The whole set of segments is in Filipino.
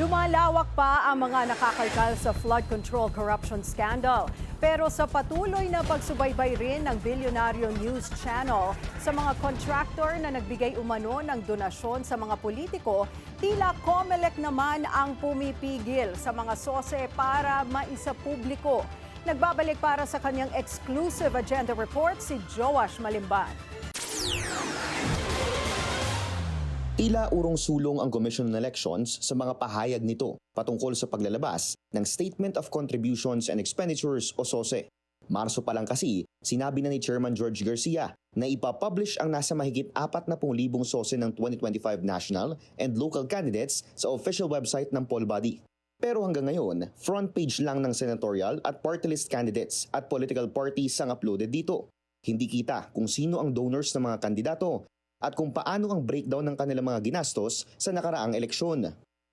Lumalawak pa ang mga nakakalkal sa flood control corruption scandal. Pero sa patuloy na pagsubaybay rin ng Bilyonaryo News Channel sa mga contractor na nagbigay umano ng donasyon sa mga politiko, tila COMELEC naman ang pumipigil sa mga sose para maisapubliko. Nagbabalik para sa kanyang exclusive agenda report si Joash Malimban. Tila urong sulong ang Commission on Elections sa mga pahayag nito patungkol sa paglalabas ng Statement of Contributions and Expenditures o SOSE. Marso pa lang kasi, sinabi na ni Chairman George Garcia na ipapublish ang nasa mahigit 40,000 SOSE ng 2025 national and local candidates sa official website ng poll body. Pero hanggang ngayon, front page lang ng senatorial at party list candidates at political parties ang uploaded dito. Hindi kita kung sino ang donors ng mga kandidato at kung paano ang breakdown ng kanilang mga ginastos sa nakaraang eleksyon.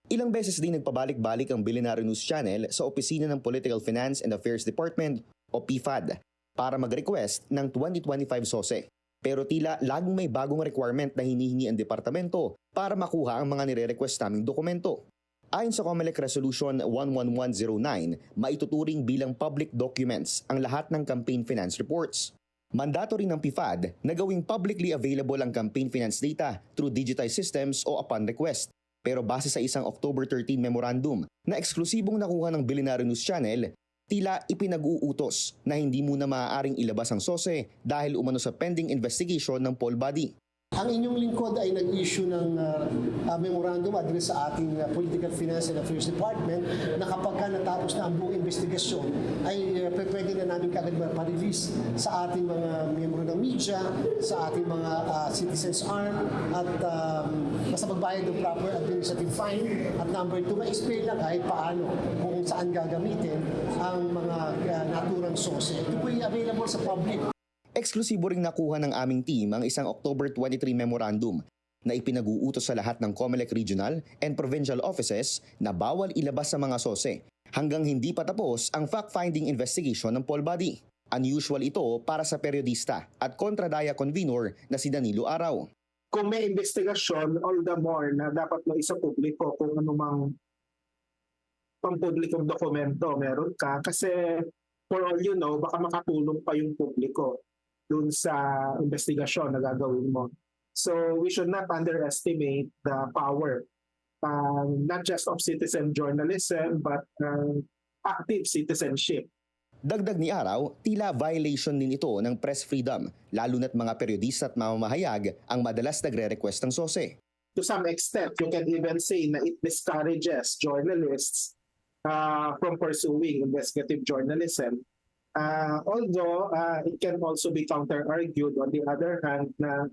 Ilang beses din nagpabalik-balik ang Billionaire News Channel sa opisina ng Political Finance and Affairs Department o PFAD para mag-request ng 2025 SOSE. Pero tila laging may bagong requirement na hinihingi ang departamento para makuha ang mga nire-request naming dokumento. Ayon sa COMELEC Resolution 11109, maituturing bilang public documents ang lahat ng campaign finance reports. Mandatory ng PFAD na gawing publicly available ang campaign finance data through digitized systems o upon request. Pero base sa isang October 13 memorandum na eksklusibong nakuha ng Billionaire News Channel, tila ipinag-uutos na hindi muna maaaring ilabas ang SOSE dahil umano sa pending investigation ng poll body. Ang inyong lingkod ay nag-issue ng uh, uh, memorandum address sa ating uh, Political Finance and Affairs Department na kapag ka natapos na ang buong investigasyon ay uh, pwede na namin kagad ma-release sa ating mga miyembro ng media, sa ating mga uh, citizens arm at um, basta magbayad ng proper administrative fine at number two, ma-explain lang kahit paano kung saan gagamitin ang mga uh, naturang source. Ito po yung available sa public. Eksklusibo ring nakuha ng aming team ang isang October 23 memorandum na ipinag-uutos sa lahat ng COMELEC regional and provincial offices na bawal ilabas sa mga sose hanggang hindi pa tapos ang fact-finding investigation ng poll body. Unusual ito para sa periodista at kontradaya convenor na si Danilo Araw. kung may investigasyon, all the more na dapat mo isa publiko kung anumang pampublikong dokumento meron ka. Kasi for all you know, baka makatulong pa yung publiko dun sa investigasyon na gagawin mo. So we should not underestimate the power um, not just of citizen journalism but um, active citizenship. Dagdag ni Araw, tila violation din ito ng press freedom, lalo na't mga periodista at mamamahayag ang madalas nagre-request ng sose. to some extent, you can even say na it discourages journalists uh, from pursuing investigative journalism. Uh, although uh, it can also be counter-argued on the other hand na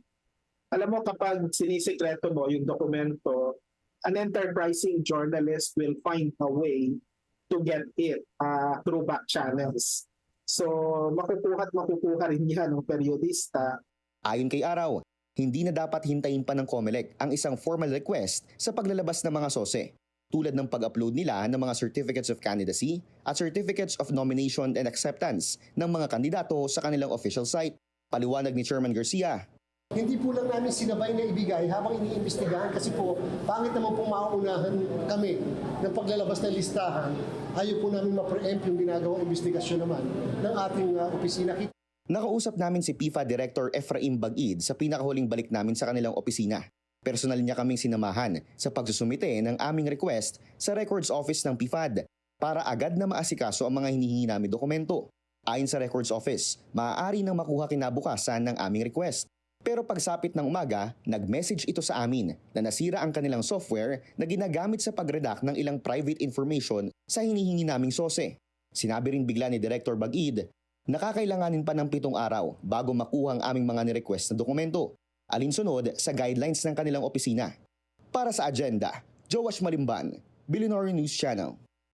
alam mo kapag sinisikreto mo yung dokumento, an enterprising journalist will find a way to get it uh, through back channels. So makukuha at makukuha rin yan ng periodista Ayon kay Araw, hindi na dapat hintayin pa ng COMELEC ang isang formal request sa paglalabas ng mga sose, tulad ng pag-upload nila ng mga certificates of candidacy at certificates of nomination and acceptance ng mga kandidato sa kanilang official site. Paliwanag ni Chairman Garcia, Hindi po lang namin sinabay na ibigay habang iniimbestigahan kasi po pangit naman po mauunahan kami ng paglalabas ng listahan. Ayaw po namin ma-preempt yung ginagawang investigasyon naman ng ating uh, opisina. Nakausap namin si PIFA Director Efraim Bagid sa pinakahuling balik namin sa kanilang opisina. Personal niya kaming sinamahan sa pagsusumite ng aming request sa Records Office ng PIFAD para agad na maasikaso ang mga hinihingi namin dokumento. Ayon sa Records Office, maaari nang makuha kinabukasan ng aming request. Pero pagsapit ng umaga, nag-message ito sa amin na nasira ang kanilang software na ginagamit sa pag-redact ng ilang private information sa hinihingi naming sose. Sinabi rin bigla ni Director Bagid nakakailanganin pa ng pitong araw bago makuha ang aming mga ni-request na dokumento, alinsunod sa guidelines ng kanilang opisina. Para sa agenda, Joash Malimban, Billionaire News Channel.